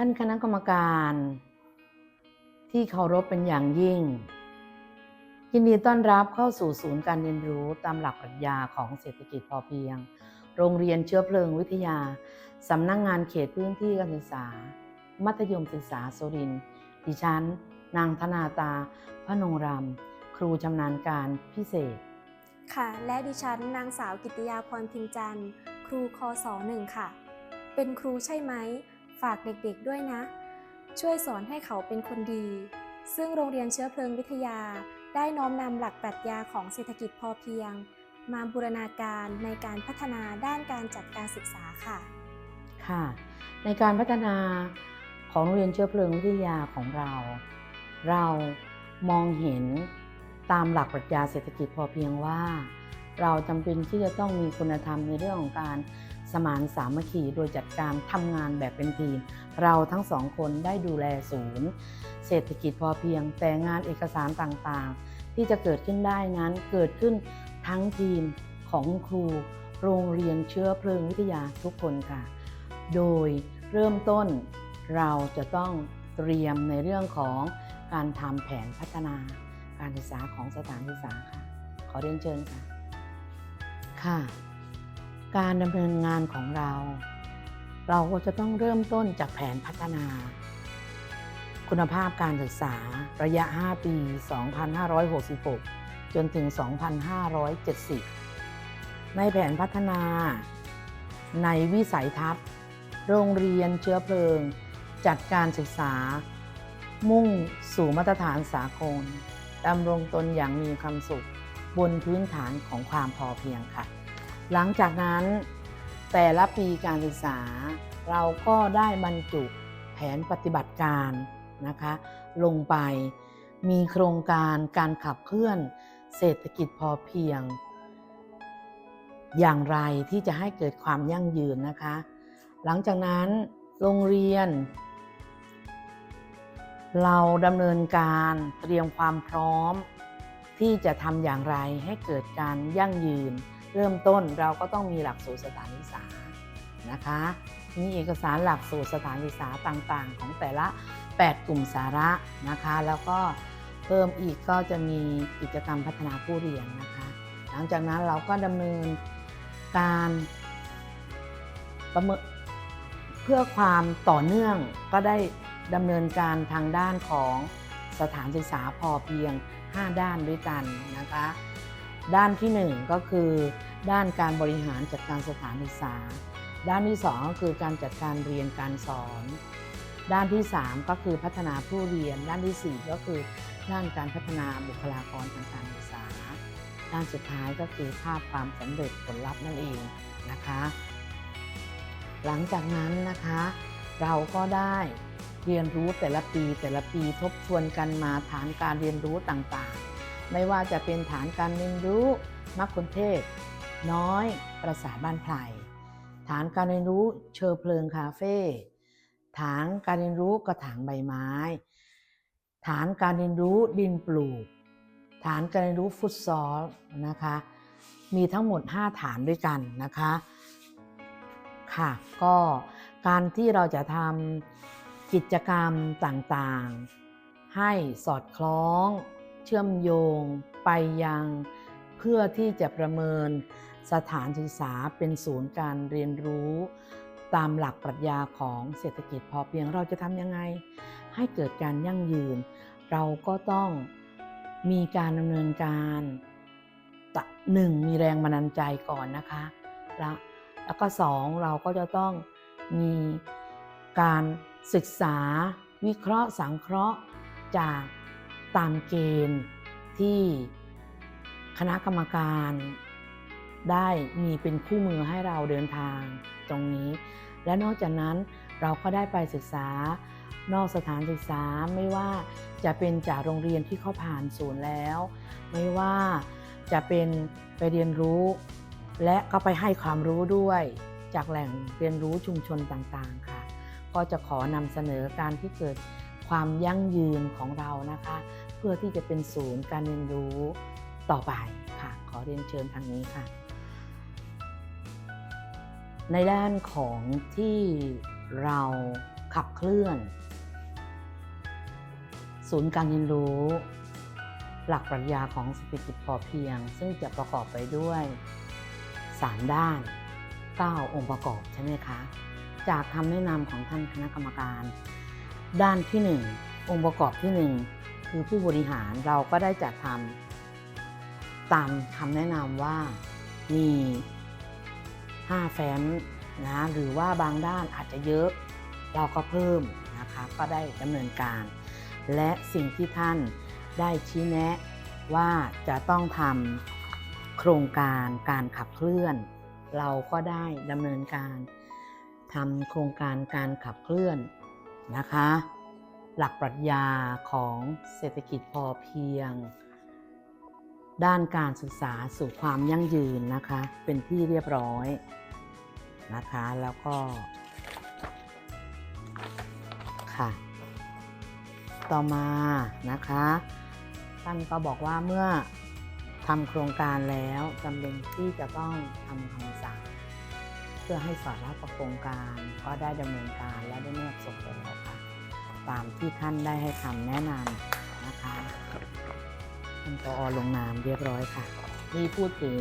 ท่านคณะกรรมการ ที่เคารพเป็นอย่างยิ่ง ยินดีต้อนรับเข้าสู่ศูนย์การเรียนรู้ตามหลักปรัชญาของเศรษฐกิจพอเพียง โรงเรียนเชื้อเพลิงวิทยา สำนักงงานเขตพื้นที่การศึกษา มัธยมศึกษาสุรินทร์ดิฉัน นางธนาตา พนงรำครูชำนาญการพิเศษ ค่ะ และดิฉันนางสาวกิติยาพรพิมจันทร์ ครูคศหนึ่งค่ะ เป็นครูใช่ไหม ฝากเด็กๆด้วยนะ ช่วยสอนให้เขาเป็นคนดี ซึ่งโรงเรียนเชื้อเพลิงวิทยา ได้น้อมนำหลักปรัชญาของเศรษฐกิจพอเพียง มาบูรณาการในการพัฒนาด้านการจัดการศึกษาค่ะ ค่ะ ในการพัฒนาของโรงเรียนเชื้อเพลิงวิทยาของเรา เรามองเห็นตามหลักปรัชญาเศรษฐกิจพอเพียงว่า เราจำเป็นที่จะต้องมีคุณธรรมในเรื่องของการ มานสามัคคีโดยจัดการทำงานแบบเป็นทีม เราทั้งสองคนได้ดูแลศูนย์ เศรษฐกิจพอเพียง แต่งานเอกสารต่างๆ ที่จะเกิดขึ้นได้นั้นเกิดขึ้นทั้งทีมของครู โรงเรียนเชื้อเพลิงวิทยาทุกคนค่ะ โดยเริ่มต้นเราจะต้องเตรียมในเรื่องของการทำแผนพัฒนาการศึกษาของสถานศึกษาค่ะ ขอเรียนเชิญค่ะ ค่ะ การดำเนินงานของเรา เราก็จะต้องเริ่มต้นจากแผนพัฒนา คุณภาพการศึกษาระยะ 5 ปี 2566 จนถึง 2570 ในแผนพัฒนา ในวิสัยทัศน์ โรงเรียนเชื้อเพลิง จัดการศึกษา มุ่งสู่มาตรฐานสากลดำรงตนอย่างมีความสุข บนพื้นฐานของความพอเพียงค่ะ หลังจากนั้นแต่ละปีการศึกษา เราก็ได้บรรจุแผนปฏิบัติการนะคะลงไป มีโครงการการขับเคลื่อนเศรษฐกิจพอเพียง อย่างไรที่จะให้เกิดความยั่งยืนนะคะ หลังจากนั้นโรงเรียน เราดำเนินการเตรียมความพร้อม ที่จะทำอย่างไรให้เกิดการยั่งยืน เริ่มต้นเราก็ต้องมีหลักสูตรสถานศึกษานะคะ มีเอกสารหลักสูตรสถานศึกษาต่างๆ ของแต่ละ 8 กลุ่มสาระนะคะ แล้วก็เพิ่มอีกก็จะมีกิจกรรมพัฒนาผู้เรียนนะคะ หลังจากนั้นเราก็ดำเนินการประเมินเพื่อความต่อเนื่องก็ได้ดำเนินการทางด้านของสถานศึกษาพอเพียง 5 ด้านด้วยกันนะคะ ด้านที่ 1 ก็คือด้านการบริหารจัดการสถานศึกษา ด้านที่ 2 ก็คือการจัดการเรียนการสอน ด้านที่ 3 ก็คือพัฒนาผู้เรียน ด้านทีสี่4 ก็คือด้านการพัฒนาบุคลากรทางการศึกษา ด้านสุดท้ายก็คือภาพความสำเร็จผลลัพธ์นั่นเองนะคะ หลังจากนั้นนะคะ เราก็ได้เรียนรู้แต่ละปีแต่ละปีทบทวนกันมาฐานการเรียนรู้ต่างๆ ไม่ว่าจะเป็นฐานการเรียนรู้มักคนเทศ น้อย ประสาบ้านไพรฐานการเรียนรู้เชอเพลิงคาเฟ่ฐานการเรียนรู้กระถางใบไม้ ฐานการเรียนรู้ดินปลูก ฐานการเรียนรู้ฟุตซอลนะคะ มีทั้งหมด 5 ฐานด้วยกันนะคะค่ะก็การที่เราจะทำกิจกรรมต่างๆ ให้สอดคล้อง เชื่อมโยงไปยัง เพื่อที่จะประเมินสถานศึกษาเป็นศูนย์การเรียนรู้ตามหลักปรัชญาของเศรษฐกิจพอเพียงเราจะทำยังไง ให้เกิดการยั่งยืน เราก็ต้องมีการดำเนินการตะหนึ่งมีแรงบันดาลใจก่อนนะคะ แล้วแล้วก็สองเราก็จะต้องมีการศึกษาวิเคราะห์สังเคราะห์จาก ตามเกณฑ์ที่คณะกรรมการได้มีเป็นคู่มือให้เราเดินทางตรงนี้ และนอกจากนั้นเราก็ได้ไปศึกษานอกสถานศึกษาไม่ว่าจะเป็นจากโรงเรียนที่เขาผ่านศูนย์แล้ว ไม่ว่าจะเป็นไปเรียนรู้ และก็ไปให้ความรู้ด้วยจากแหล่งเรียนรู้ชุมชนต่างๆค่ะ ก็จะขอนำเสนอการที่เกิดความยั่งยืนของเรานะคะ เพื่อที่จะเป็นศูนย์การเรียนรู้ต่อไปค่ะ ขอเรียนเชิญทางนี้ค่ะ ในด้านของที่เราขับเคลื่อน ศูนย์การเรียนรู้ หลักปรัชญาของเศรษฐกิจพอเพียง ซึ่งจะประกอบไปด้วย 3 ด้าน 9 องค์ประกอบใช่ไหมคะ จากคำแนะนำของท่านคณะกรรมการ ด้านที่ 1 องค์ประกอบที่ 1 คือผู้บริหารเราก็ได้จัดทำตามคำแนะนำว่ามี 5 แฟ้มนะหรือว่าบางด้านอาจจะเยอะเราก็เพิ่มนะคะก็ได้ดำเนินการ และสิ่งที่ท่านได้ชี้แนะว่าจะต้องทำโครงการการขับเคลื่อน เราก็ได้ดำเนินการทำโครงการการขับเคลื่อนนะคะ หลักปรัชญาของเศรษฐกิจพอเพียง ด้านการศึกษาสู่ความยั่งยืนนะคะ เป็นที่เรียบร้อยนะคะ แล้วก็ ค่ะ ต่อมานะคะ ท่านก็บอกว่าเมื่อทำโครงการแล้วจำเป็นที่จะต้องทำคำสั่ง เพื่อให้สอดรับกับโครงการก็ได้ดำเนินการและได้แนบส่งไปแล้วค่ะ ตามที่ท่านได้ให้คำแนะนำนะคะท่านปอลงนามเรียบร้อยค่ะ นี่พูดถึง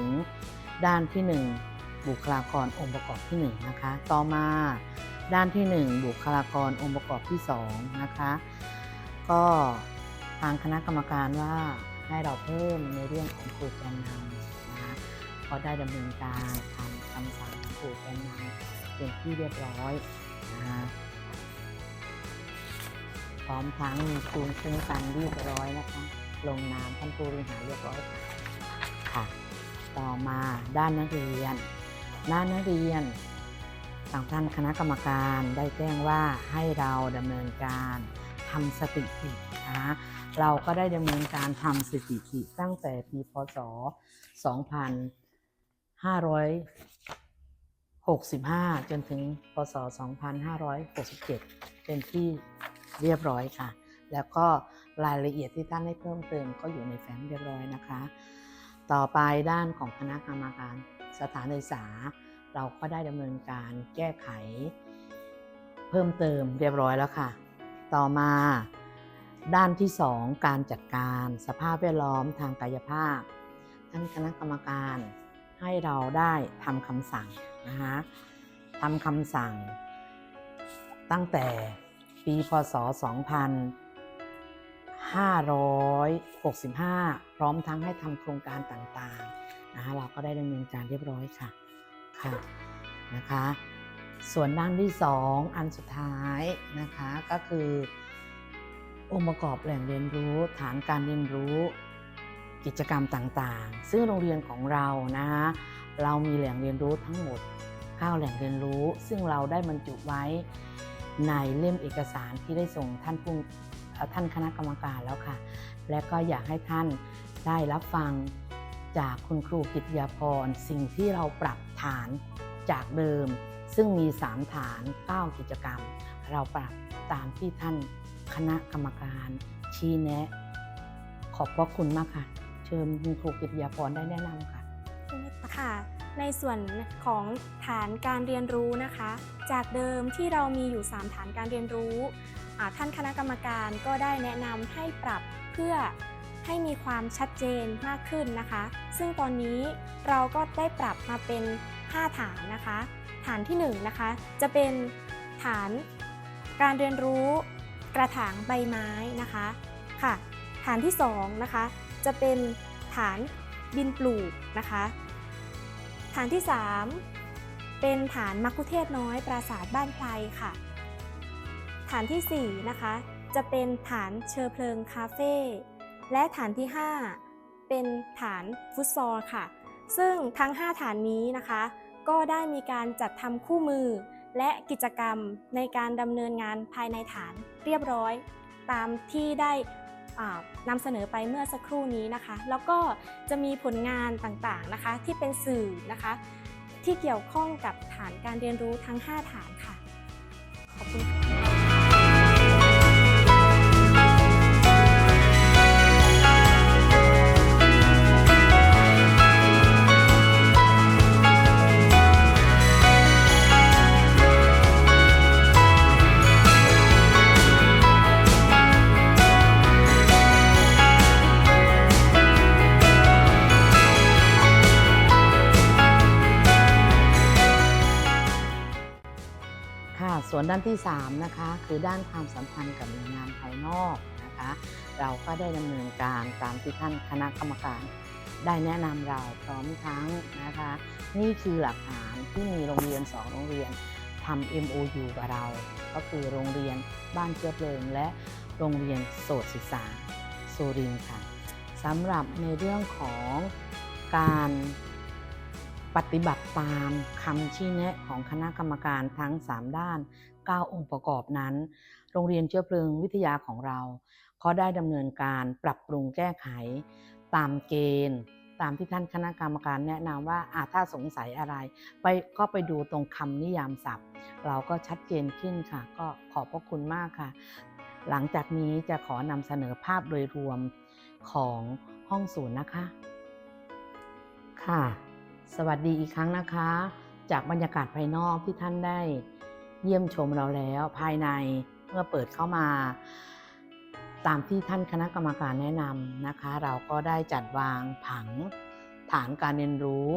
ด้านที่ 1 บุคลากรองค์ประกอบที่1นะคะ ต่อมาด้านที่ 1 บุคลากรองค์ประกอบที่2นะคะก็ทางคณะกรรมการว่าให้เราเพิ่มในเรื่องของครูแกนนำนะก็ได้ดำเนินการทำคำสั่งครูแกนนำเป็นที่เรียบร้อยนะคะ พร้อมทั้งมีคูณซึ่งกันเรียบร้อยนะคะ ลงนามท่านผู้บริหารเรียบร้อยค่ะ ต่อมาด้านนักเรียน ด้านนักเรียนทางท่านคณะกรรมการได้แจ้งว่าให้เราดำเนินการทำสถิตินะคะเราก็ได้ดำเนินการทำสถิติตั้งแต่ปีพศ 2565 จนถึงพศ 2567 เป็นที่ เรียบร้อยค่ะ แล้วก็รายละเอียดที่ท่านให้เพิ่มเติมก็อยู่ในแฟ้มเรียบร้อยนะคะ ต่อไปด้านของคณะกรรมการสถานศึกษา เราก็ได้ดำเนินการแก้ไข เพิ่มเติมเรียบร้อยแล้วค่ะ ต่อมาด้านที่ 2 การจัดการสภาพแวดล้อมทางกายภาพ ท่านคณะกรรมการให้เราได้ทำคำสั่งนะคะทำคำสั่งตั้งแต่ ปีพศ 2565 พร้อมทั้งให้ทำโครงการต่างๆนะคะเราก็ได้ดำเนินการเรียบร้อยค่ะค่ะนะคะส่วนด้านที่ 2 อันสุดท้ายนะคะก็คือ องค์ประกอบแหล่งเรียนรู้ ฐานการเรียนรู้กิจกรรมต่างๆ ซึ่งโรงเรียนของเรานะคะเรามีแหล่งเรียนรู้ทั้งหมด9แหล่งเรียนรู้ ซึ่งเราได้บรรจุไว้ ในเล่มเอกสารที่ได้ส่งท่านผู้ท่านคณะกรรมการแล้วค่ะ และก็อยากให้ท่านได้รับฟังจากคุณครูกิตยาพร สิ่งที่เราปรับฐานจากเดิม ซึ่งมี 3 ฐาน 9 กิจกรรม เราปรับตามที่ท่านคณะกรรมการชี้แนะ ขอบพระคุณมากค่ะ เชิญคุณครูกิตยาพรได้แนะนำค่ะ ค่ะ ในส่วนของฐานการเรียนรู้นะคะ จากเดิมที่เรามีอยู่ 3 ฐานการเรียนรู้ท่านคณะกรรมการก็ได้แนะนำให้ปรับเพื่อให้มีความชัดเจนมากขึ้นนะคะ ซึ่งตอนนี้เราก็ได้ปรับมาเป็น 5 ฐานนะคะ ฐานที่1นะคะ จะเป็นฐานการเรียนรู้กระถางใบไม้นะคะค่ะ ฐานที่2นะคะ จะเป็นฐาน ดินปลูกนะคะ ฐานที่ 3 เป็นฐานมักคุเทศน้อยปราสาทบ้านไพรค่ะ ฐานทีสี่ 4 นะคะ จะเป็นฐานเชอเพลิงคาเฟ่และฐานที่ 5 เป็นฐานฟุตซอลค่ะ ซึ่งทั้ง 5 ฐานนี้นะคะ ก็ได้มีการจัดทำคู่มือ และกิจกรรมในการดำเนินงานภายในฐานเรียบร้อย ตามที่ได้ นำเสนอไปเมื่อสักครู่นี้นะคะ แล้วก็จะมีผลงานต่างๆนะคะ ที่เป็นสื่อนะคะ ที่เกี่ยวข้องกับฐานการเรียนรู้ทั้ง 5 ฐานค่ะ ขอบคุณค่ะ ด้านที่ 3 นะคะ คือด้านความสัมพันธ์กับหน่วยงานภายนอกนะคะ เราก็ได้ดำเนินการตามที่ท่านคณะกรรมการ ได้แนะนำเราพร้อมทั้งนะคะ นี่คือหลักฐานที่มีโรงเรียน 2 โรงเรียนทำ MOU กับเรา ก็คือโรงเรียนบ้านเชื้อเพลิงและโรงเรียนโสตศึกษาสุรินทร์ค่ะสำหรับในเรื่องของการปฏิบัติตามคำชี้แนะของคณะกรรมการทั้ง 3 ด้าน 9 องค์ประกอบนั้น โรงเรียนเชื้อเพลิงวิทยาของเราก็ได้ดำเนินการปรับปรุงแก้ไข ตามเกณฑ์ ตามที่ท่านคณะกรรมการแนะนำว่าอาถ้าสงสัยอะไร ไปก็ไปดูตรงคำนิยามศัพท์ เราก็ชัดเจนขึ้นค่ะ ก็ขอบพระคุณมากค่ะ หลังจากนี้จะขอนำเสนอภาพโดยรวมของห้องศูนย์นะคะ ค่ะ สวัสดีอีกครั้งนะคะ จากบรรยากาศภายนอกที่ท่านได้ เยี่ยมชมเราแล้วภายในเมื่อเปิดเข้ามา ตามที่ท่านคณะกรรมการแนะนำนะคะ เราก็ได้จัดวางผังฐานการเรียนรู้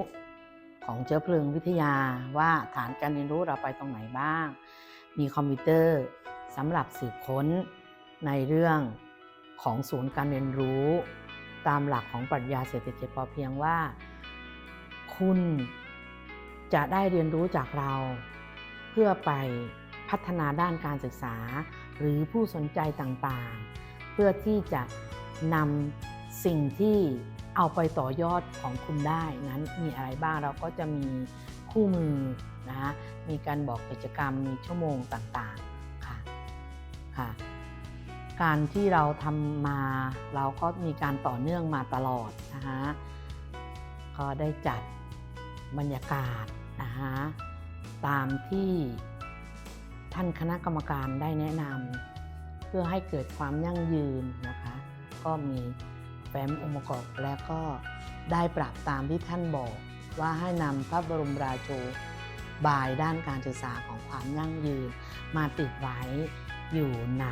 ของเชื้อเพลิงวิทยาว่าฐานการเรียนรู้เราไปตรงไหนบ้าง มีคอมพิวเตอร์สำหรับสืบค้นในเรื่องของศูนย์การเรียนรู้ ตามหลักของปรัชญาเศรษฐกิจพอเพียงว่า คุณจะได้เรียนรู้จากเรา พื่อไปพัฒนาด้านการศึกษา หรือผู้สนใจต่างๆ เพื่อที่จะนำสิ่งที่เอาไปต่อยอดของคุณได้นั้นมีอะไรบ้างเราก็จะมีคู่มือนะคะมีการบอกกิจกรรมมีชั่วโมงต่างๆค่ะค่ะการที่เราทำมาเราก็มีการต่อเนื่องมาตลอดนะคะก็ได้จัดบรรยากาศนะคะ ตามที่ท่านคณะกรรมการได้แนะนำเพื่อให้เกิดความยั่งยืนนะคะ ก็มีแฟ้มองค์ประกอบและก็ได้ปรับตามที่ท่านบอกว่าให้นำพระบรมราโชบายด้านการศึกษาของความยั่งยืน มาติดไว้อยู่ใน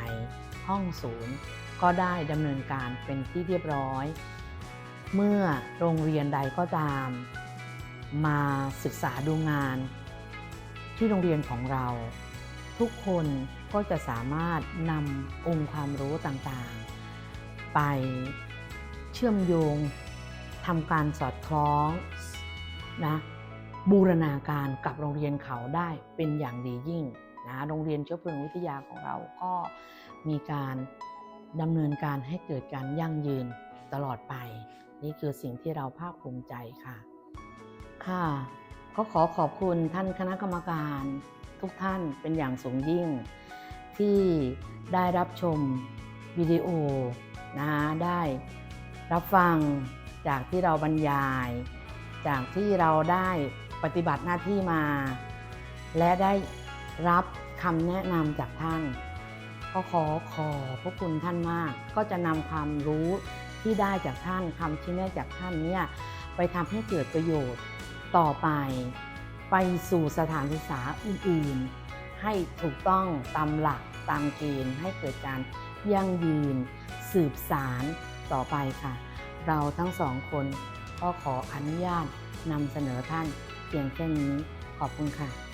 ห้องศูนย์ ก็ได้ดำเนินการเป็นที่เรียบร้อย เมื่อโรงเรียนใดก็ตาม มาศึกษาดูงาน ที่โรงเรียนของเรา ทุกคนก็จะสามารถนำองค์ความรู้ต่างๆ ไปเชื่อมโยงทำการสอดคล้องนะบูรณาการกับโรงเรียนเขาได้เป็นอย่างดียิ่งนะโรงเรียนเชื้อเพลิงวิทยาของเราก็มีการดำเนินการให้เกิดการยั่งยืนตลอดไป นี่คือสิ่งที่เราภาคภูมิใจค่ะ ค่ะ ก็ขอขอบคุณท่านคณะกรรมการทุกท่านเป็นอย่างสูงยิ่ง ที่ได้รับชมวิดีโอนะได้รับฟังจากที่เราบรรยาย จากที่เราได้ปฏิบัติหน้าที่มา และได้รับคำแนะนำจากท่านก็ขอขอบพระคุณท่านมาก ก็จะนำความรู้ที่ได้จากท่านคำชี้แนะจากท่านเนี่ยไปทำให้เกิดประโยชน์ ต่อไป ไปสู่สถานศึกษาอื่นๆ ให้ถูกต้องตามหลักตามเกณฑ์ให้เกิดการยั่งยืน สืบสารต่อไปค่ะ เราทั้งสองคนก็ขออนุญาตนำเสนอท่านเพียงแค่นี้ขอบคุณค่ะ